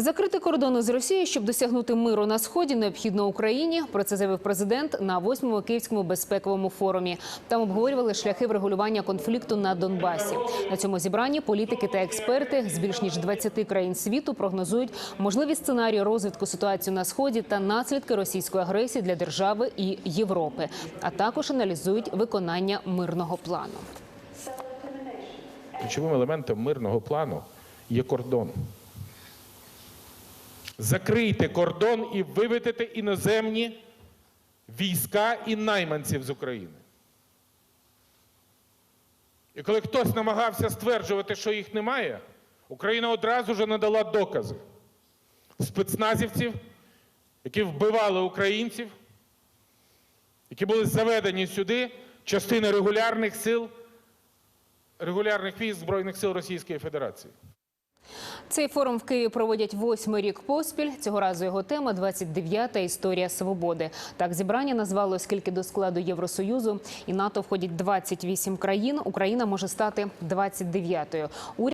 Закрити кордони з Росією, щоб досягнути миру на сході, необхідно Україні. Про це заявив президент на восьмому київському безпековому форумі. Там обговорювали шляхи врегулювання конфлікту на Донбасі. На цьому зібранні політики та експерти з більш ніж 20 країн світу прогнозують можливі сценарії розвитку ситуації на сході та наслідки російської агресії для держави і Європи, а також аналізують виконання мирного плану. Ключовим елементом мирного плану є кордон. Закрийте кордон і виведете іноземні війська і найманців з України. І коли хтось намагався стверджувати, що їх немає, Україна одразу ж надала докази спецназівців, які вбивали українців, які були заведені сюди, частини регулярних сил регулярних військ Збройних сил Російської Федерації. Цей форум в Києві проводять восьмий рік поспіль. Цього разу його тема – 29-та історія свободи. Так зібрання назвало оскільки до складу Євросоюзу і НАТО входять 28 країн. Україна може стати 29-ю. Уряд